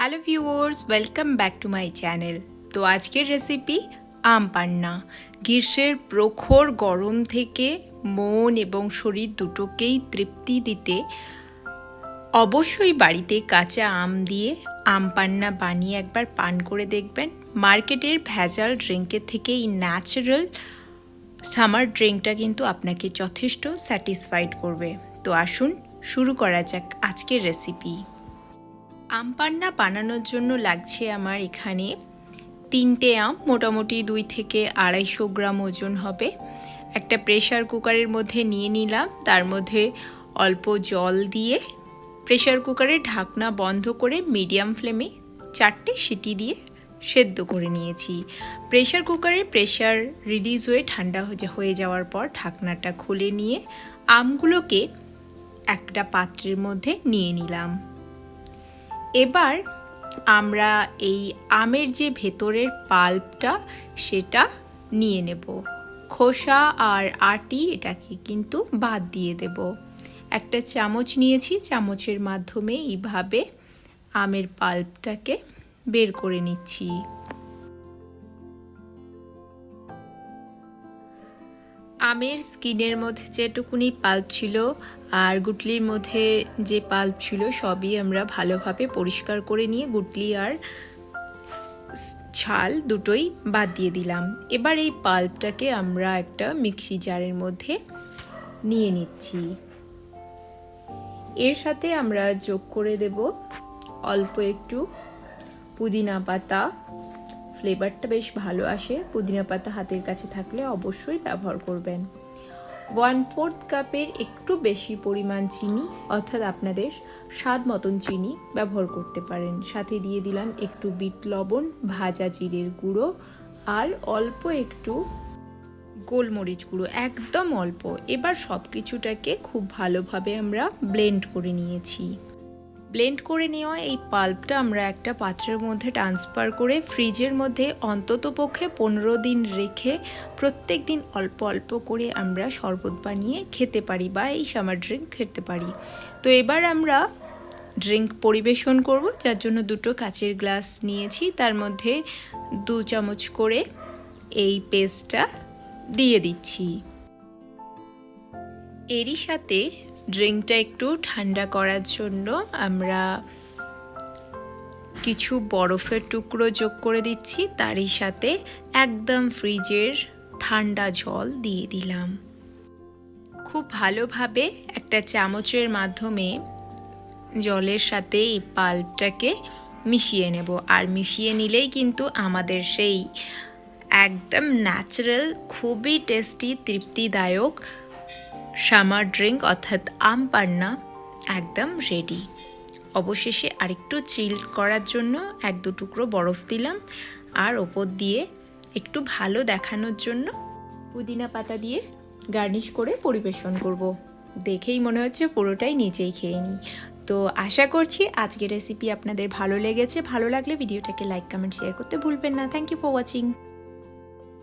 Hello viewers welcome back to my channel তো আজকের recipe আম পান্না। গ্রীষ্মের প্রখর গরম থেকে মন এবং শরীর দুটোকেই তৃপ্তি দিতে অবশ্যই বাড়িতে কাঁচা আম দিয়ে আম পান্না বানিয়ে একবার পান করে দেখবেন। মার্কেটের ভেজাল ড্রিঙ্কের থেকে এই ন্যাচারাল সামার ড্রিঙ্কটা কিন্তু আপনাকে যথেষ্ট স্যাটিসফাইড করবে। তো আসুন শুরু করা যাক আজকের রেসিপি আম পান্না বানানোর জন্য লাগছে আমার এখানে তিনটে আম, মোটামুটি দুই থেকে আড়াইশো গ্রাম ওজন হবে। একটা প্রেশার কুকারের মধ্যে নিয়ে নিলাম, তার মধ্যে অল্প জল দিয়ে প্রেশার কুকারের ঢাকনা বন্ধ করে মিডিয়াম ফ্লেমে চারটে সিটি দিয়ে সেদ্ধ করে নিয়েছি। প্রেশার কুকারে প্রেশার রিলিজ হয়ে ঠান্ডা হয়ে যাওয়ার পর ঢাকনাটা খুলে নিয়ে আমগুলোকে একটা পাত্রের মধ্যে নিয়ে নিলাম। এবার আমরা এই আমের যে ভেতরের পাল্পটা, সেটা নিয়ে নেব। খোসা আর আটি এটাকে কিন্তু বাদ দিয়ে দেব। একটা চামচ নিয়েছি, চামচের মাধ্যমে এইভাবে আমের পাল্পটাকে বের করে নিচ্ছি। আমের স্কিনের মধ্যে যেটুকুনি পাল্প ছিল আর গুটলির মধ্যে যে পাল্প ছিল, সবই আমরা ভালোভাবে পরিষ্কার করে নিয়ে গুটলি আর ছাল দুটোই বাদ দিয়ে দিলাম। এবার এই পাল্পটাকে আমরা একটা মিক্সি জারের মধ্যে নিয়ে নিচ্ছি। এর সাথে আমরা যোগ করে দেব অল্প একটু পুদিনা পাতা ফ্লেভারটা বেশ ভালো আসে। পুদিনা পাতা হাতের কাছে থাকলে অবশ্যই ব্যবহার করবেন। ওয়ান ফোর্থ কাপের একটু বেশি পরিমাণ চিনি, অর্থাৎ আপনাদের স্বাদ মতন চিনি ব্যবহার করতে পারেন। সাথে দিয়ে দিলাম একটু বিট লবণ, ভাজা জিরের গুঁড়ো, আর অল্প একটু গোলমরিচ গুঁড়ো, একদম অল্প। এবার সব কিছুটাকে খুব ভালোভাবে আমরা ব্লেন্ড করে নিয়েছি। ব্লেন্ড করে নেওয়া এই পাল্পটা আমরা একটা পাত্রের মধ্যে ট্রান্সফার করে ফ্রিজের মধ্যে অন্তত পক্ষে পনেরো দিন রেখে প্রত্যেক দিন অল্প অল্প করে আমরা শরবত বানিয়ে খেতে পারি বা এই সামার ড্রিঙ্ক খেতে পারি। তো এবার আমরা ড্রিঙ্ক পরিবেশন করব, যার জন্য দুটো কাচের গ্লাস নিয়েছি, তার মধ্যে দু চামচ করে এই পেস্টটা দিয়ে দিচ্ছি। এরই সাথে ড্রিঙ্কটা একটু ঠান্ডা করার জন্য আমরা কিছু বরফের টুকরো যোগ করে দিচ্ছি, তারই সাথে একদম ফ্রিজের ঠান্ডা জল দিয়ে দিলাম। খুব ভালোভাবে একটা চামচের মাধ্যমে জলের সাথে এই পাল্পটাকে মিশিয়ে নেব। আর মিশিয়ে নিলেই কিন্তু আমাদের সেই একদম ন্যাচারাল, খুবই টেস্টি, তৃপ্তিদায়ক সামার ড্রিঙ্ক অর্থাৎ আম পান্না একদম রেডি অবশেষে আরেকটু চিল করার জন্য এক দু টুকরো বরফ দিলাম আর ওপর দিয়ে একটু ভালো দেখানোর জন্য পুদিনা পাতা দিয়ে গার্নিশ করে পরিবেশন করব। দেখেই মনে হচ্ছে পুরোটাই নিজেই খেয়ে নিই। তো আশা করছি আজকের রেসিপি আপনাদের ভালো লেগেছে। ভালো লাগলে ভিডিওটাকে লাইক কমেন্ট শেয়ার করতে ভুলবেন না। Thank you for watching